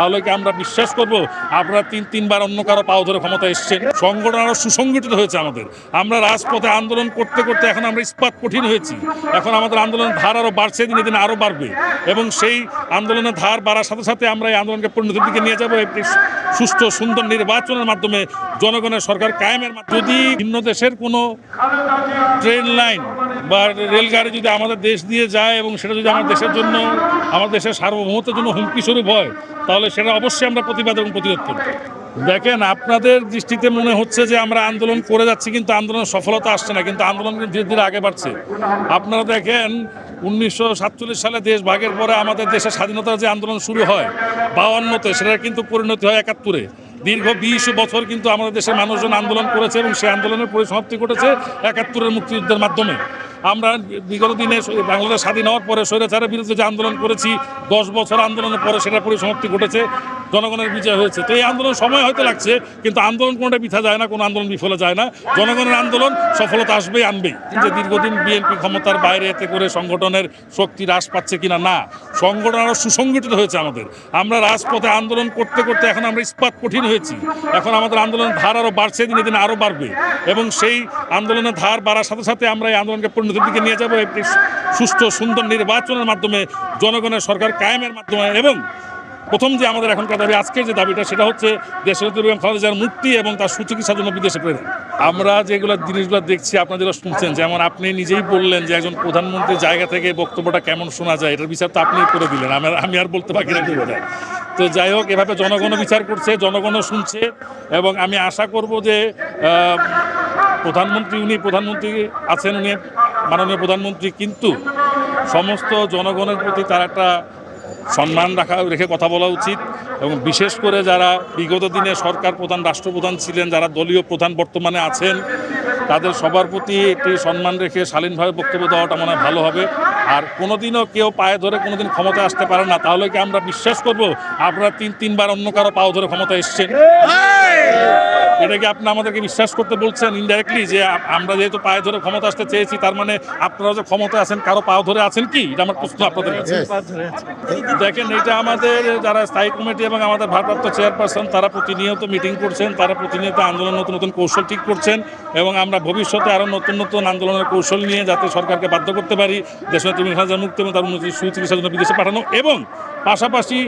তাহলে কি আমরা বিশ্বাস করব? আপনারা তিন, তিনবার অন্য কারও পাও ধরে ক্ষমতা এসছেন। সংগঠন আরও সুসংগঠিত হয়েছে আমাদের। আমরা রাজপথে আন্দোলন করতে করতে এখন আমরা ইস্পাত কঠিন হয়েছি। এখন আমাদের আন্দোলনের ধার আরও বাড়ছে, দিনে দিনে আরও বাড়বে। এবং সেই আন্দোলনের ধার বাড়ার সাথে সাথে আমরা এই আন্দোলনকে পরিণতির দিকে নিয়ে যাব। একটি সুষ্ঠু, সুন্দর নির্বাচনের মাধ্যমে জনগণের সরকার কায়েমের যদি ভিন্ন দেশের কোনো ট্রেন লাইন বা রেলগাড়ি যদি আমাদের দেশ দিয়ে যায় এবং সেটা যদি আমার দেশের জন্য, আমার দেশের সার্বভৌমত্বের জন্য হুমকি স্বরূপ হয়, তাহলে সেটা অবশ্যই আমরা প্রতিবাদ এবং প্রতিরোধ করব। দেখেন, আপনাদের দৃষ্টিতে মনে হচ্ছে যে আমরা আন্দোলন করে যাচ্ছি, কিন্তু আন্দোলনের সফলতা আসছে না, কিন্তু আন্দোলন ধীরে ধীরে আগে বাড়ছে। আপনারা দেখেন, উনিশশো সাতচল্লিশ সালে দেশ ভাগের পরে আমাদের দেশের স্বাধীনতার যে আন্দোলন শুরু হয় বাউান্নতে সেটা কিন্তু পরিণতি হয় একাত্তরে। দীর্ঘ বিশ বছর কিন্তু আমাদের দেশের মানুষজন আন্দোলন করেছে এবং সেই আন্দোলনের পরিসমাপ্তি ঘটেছে একাত্তরের মুক্তিযুদ্ধের মাধ্যমে। আমরা বিগত দিনে বাংলাদেশ স্বাধীন হওয়ার পরে স্বৈরাচারের বিরুদ্ধে যে আন্দোলন করেছি, দশ বছর আন্দোলনের পরে সেটা পরিসমাপ্তি ঘটেছে, জনগণের বিজয় হয়েছে। তো এই আন্দোলন সময় হয়তো লাগছে, কিন্তু আন্দোলন কোনোটা বিথা যায় না, কোনো আন্দোলন বিফলে যায় না। জনগণের আন্দোলন সফলতা আসবেই, আনবেই। যে দীর্ঘদিন বিএনপি ক্ষমতার বাইরে এতে করে সংগঠনের শক্তি হ্রাস পাচ্ছে কিনা, না। সংগঠন আরও সুসংগঠিত হয়েছে আমাদের। আমরা রাজপথে আন্দোলন করতে করতে এখন আমরা ইস্পাত কঠিন হয়েছি। এখন আমাদের আন্দোলনের ধার আরও বাড়ছে, দিনে দিনে আরও বাড়বে। এবং সেই আন্দোলনের ধার বাড়ার সাথে সাথে আমরা এই আন্দোলনকে পরিণতির দিকে নিয়ে যাব একটি সুস্থ সুন্দর নির্বাচনের মাধ্যমে জনগণের সরকার কায়েমের মাধ্যমে এবং প্রথম যে আমাদের এখনকার দাবি, আজকের যে দাবিটা, সেটা হচ্ছে দেশের বেগম খালেদার মুক্তি এবং তার সুচিকিৎসার জন্য বিদেশে প্রেরণ আমরা যেগুলো জিনিসগুলো দেখছি যেগুলো শুনছেন, যেমন আপনি নিজেই বললেন যে একজন প্রধানমন্ত্রীর জায়গা থেকে বক্তব্যটা কেমন শোনা যায়, এটার বিচার তো আপনি করে দিলেন আমার আমি আর বলতে পারি না বলে। তো যাই হোক, এভাবে জনগণও বিচার করছে, জনগণও শুনছে এবং আমি আশা করব যে প্রধানমন্ত্রী উনি, প্রধানমন্ত্রী আছেন উনি মাননীয় প্রধানমন্ত্রী কিন্তু সমস্ত জনগণের প্রতি তার একটা সম্মান রাখা, রেখে কথা বলা উচিত এবং বিশেষ করে যারা বিগত দিনে সরকার প্রধান, রাষ্ট্রপ্রধান ছিলেন, যারা দলীয় প্রধান বর্তমানে আছেন, তাদের সবার প্রতি একটি সম্মান রেখে শালীনভাবে বক্তব্য দেওয়াটা মনে হয় ভালো হবে। আর কোনোদিনও কেউ পায়ে ধরে কোনোদিন ক্ষমতা আসতে পারে না। তাহলে কি আমরা বিশ্বাস করব? আপনারা তিন, তিনবার অন্য কারও পাও ধরে ক্ষমতা এসছেন। এটা কি আপনি আমাদেরকে বিশ্বাস করতে বলছেন ইনডাইরেক্টলি যে আমরা যেহেতু পায়ে ধরে ক্ষমতা আসতে চেয়েছি তার মানে আপনারা যে ক্ষমতা আছেন কারও পাও ধরে আছেন কি? এটা আমার প্রশ্ন আপনাদের কাছে। দেখেন এটা আমাদের যারা স্থায়ী কমিটি এবং আমাদের ভারপ্রাপ্ত চেয়ারপারসন তারা প্রতিনিয়ত মিটিং করছেন তারা প্রতিনিয়ত আন্দোলন নতুন নতুন কৌশল ঠিক করছেন এবং আমরা ভবিষ্যতে আরও নতুন নতুন আন্দোলনের কৌশল নিয়ে যাতে সরকারকে বাধ্য করতে পারি দেশের তুমি খাজা মুক্তি এবং তার উন্নতি সুচিকিৎসার জন্য বিদেশে পাঠানো এবং পাশাপাশি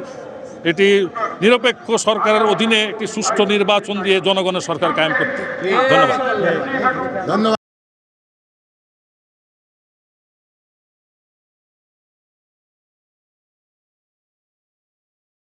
এটি নিরপেক্ষ সরকারের অধীনে একটি সুষ্ঠু নির্বাচন দিয়ে জনগণের সরকার কায়েম করতে। ধন্যবাদ। ধন্যবাদ।